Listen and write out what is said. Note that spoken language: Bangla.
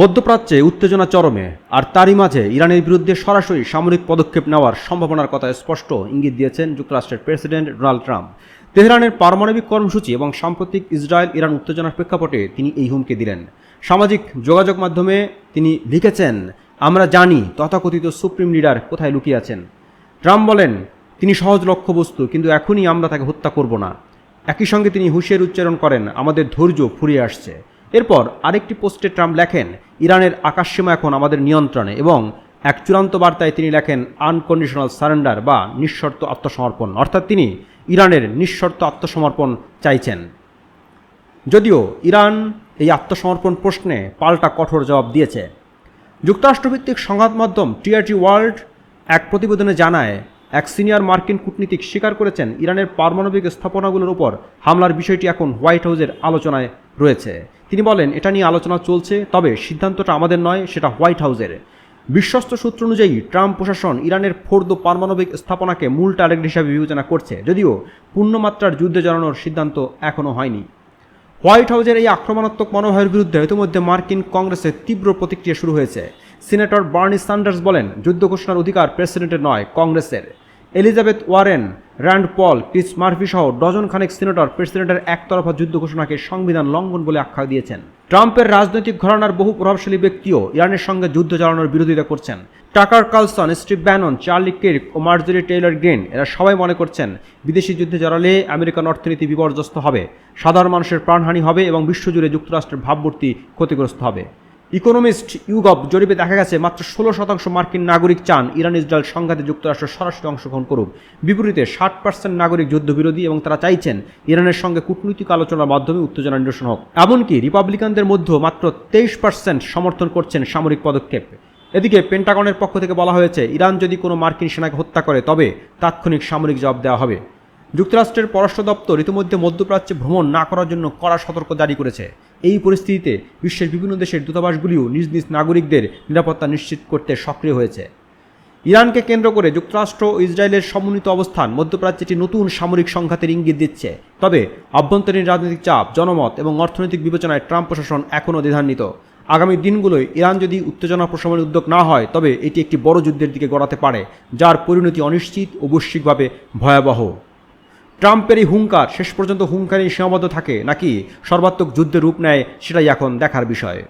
মধ্যপ্রাচ্যে উত্তেজনা চরমে, আর তারই মাঝে ইরানের বিরুদ্ধে সরাসরি সামরিক পদক্ষেপ নেওয়ার সম্ভাবনার কথা স্পষ্ট ইঙ্গিত দিয়েছেন যুক্তরাষ্ট্রের প্রেসিডেন্ট ডোনাল্ড ট্রাম্প। তেহরানের পারমাণবিক কর্মসূচি এবং সাম্প্রতিক ইসরায়েল ইরান উত্তেজনার প্রেক্ষাপটে তিনি এই হুমকি দিলেন। সামাজিক যোগাযোগ মাধ্যমে তিনি লিখেছেন, আমরা জানি তথাকথিত সুপ্রিম লিডার কোথায় লুকিয়ে আছেন। ট্রাম্প বলেন, তিনি সহজ লক্ষ্যবস্তু, কিন্তু এখনই আমরা তাকে হত্যা করব না। একই সঙ্গে তিনি হুঁশিয়ার উচ্চারণ করেন, আমাদের ধৈর্য ফুরিয়ে আসছে। এরপর আরেকটি পোস্টে ট্রাম্প লেখেন, ইরানের আকাশসীমা এখন আমাদের নিয়ন্ত্রণে এবং এক চূড়ান্ত বার্তায় তিনি লেখেন, আনকন্ডিশনাল সারেন্ডার বা নিঃশর্ত আত্মসমর্পণ অর্থাৎ তিনি ইরানের নিঃশর্ত আত্মসমর্পণ চাইছেন। যদিও ইরান এই আত্মসমর্পণ প্রশ্নে পাল্টা কঠোর জবাব দিয়েছে। যুক্তরাষ্ট্রভিত্তিক সংবাদ মাধ্যম টিআরটি ওয়ার্ল্ড এক প্রতিবেদনে জানায়, এক সিনিয়র মার্কিন কূটনীতিক স্বীকার করেছেন ইরানের পারমাণবিক স্থাপনাগুলোর উপর হামলার বিষয়টি এখন হোয়াইট হাউসের আলোচনায় রয়েছে। তিনি বলেন, এটা নিয়ে আলোচনা চলছে, তবে সিদ্ধান্তটা আমাদের নয়, সেটা হোয়াইট হাউসের। বিশ্বস্ত সূত্র অনুযায়ী, ট্রাম্প প্রশাসন ইরানের ফোর্দ পারমাণবিক স্থাপনাকে মূল টার্গেট হিসাবে বিবেচনা করছে। যদিও পূর্ণমাত্রার যুদ্ধে জড়ানোর সিদ্ধান্ত এখনও হয়নি। হোয়াইট হাউসের এই আক্রমণাত্মক মনোভাবের বিরুদ্ধে ইতিমধ্যে মার্কিন কংগ্রেসের তীব্র প্রতিক্রিয়া শুরু হয়েছে। সিনেটর বার্নি সান্ডার্স বলেন, যুদ্ধ ঘোষণার অধিকার প্রেসিডেন্টের নয়, কংগ্রেসের। Elizabeth Warren, Rand Paul Chris Murphy সহ ডজন খানেক সিনেটর, প্রেসিডেন্টের একতরফা যুদ্ধ ঘোষণাকে সংবিধান লঙ্ঘন বলে আখ্যা দিয়েছেন। ট্রাম্পের রাজনৈতিক ঘরানার বহু প্রভাবশালী ব্যক্তিও ইরানের সঙ্গে যুদ্ধ চালানোর বিরোধিতা করছেন। Tucker Carlson, Steve Bannon, Charlie Kirk ও মার্জরি টেইলর গ্রিন, এরা সবাই মনে করছেন, বিদেশি যুদ্ধে জড়ালে আমেরিকান অর্থনীতি বিপর্যস্ত হবে, সাধারণ মানুষের প্রাণহানি হবে এবং বিশ্বজুড়ে যুক্তরাষ্ট্রের ভাবমূর্তি ক্ষতিগ্রস্ত হবে। ইকোনমিস্ট ইউগভ জরিপে দেখা গেছে, মাত্র ষোলো শতাংশ মার্কিন নাগরিক চান ইরান ইসরায়েল সংঘাতে যুক্তরাষ্ট্র সরাসরি অংশগ্রহণ করুক। বিপরীতে ষাট পার্সেন্ট নাগরিক যুদ্ধবিরোধী এবং তারা চাইছেন ইরানের সঙ্গে কূটনৈতিক আলোচনার মাধ্যমে উত্তেজনা নিরসন হোক। এমনকি রিপাবলিকানদের মধ্যেও মাত্র তেইশ পার্সেন্ট সমর্থন করছেন সামরিক পদক্ষেপ। এদিকে পেন্টাগনের পক্ষ থেকে বলা হয়েছে, ইরান যদি কোনো মার্কিন সেনাকে হত্যা করে, তবে তাৎক্ষণিক সামরিক জবাব দেওয়া হবে। যুক্তরাষ্ট্রের পররাষ্ট্র দপ্তর ইতিমধ্যে মধ্যপ্রাচ্যে ভ্রমণ না করার জন্য কড়া সতর্ক জারি করেছে। এই পরিস্থিতিতে বিশ্বের বিভিন্ন দেশের দূতাবাসগুলিও নিজ নিজ নাগরিকদের নিরাপত্তা নিশ্চিত করতে সক্রিয় হয়েছে। ইরানকে কেন্দ্র করে যুক্তরাষ্ট্র ও ইসরায়েলের সমন্বিত অবস্থান মধ্যপ্রাচ্যে একটি নতুন সামরিক সংঘাতের ইঙ্গিত দিচ্ছে। তবে আভ্যন্তরীণ রাজনৈতিক চাপ, জনমত এবং অর্থনৈতিক বিবেচনায় ট্রাম্প প্রশাসন এখনও দ্বিধান্বিত। আগামী দিনগুলোয় ইরান যদি উত্তেজনা প্রশমনের উদ্যোগ না হয়, তবে এটি একটি বড় যুদ্ধের দিকে গড়াতে পারে, যার পরিণতি অনিশ্চিত ও বৈশ্বিকভাবে ভয়াবহ। ট্রাম্পের এই হুঙ্কার, শেষ পর্যন্ত হুঙ্কারই সীমাবদ্ধ থাকে, নাকি সর্বাত্মক যুদ্ধের রূপ নেয়, সেটাই এখন দেখার বিষয়।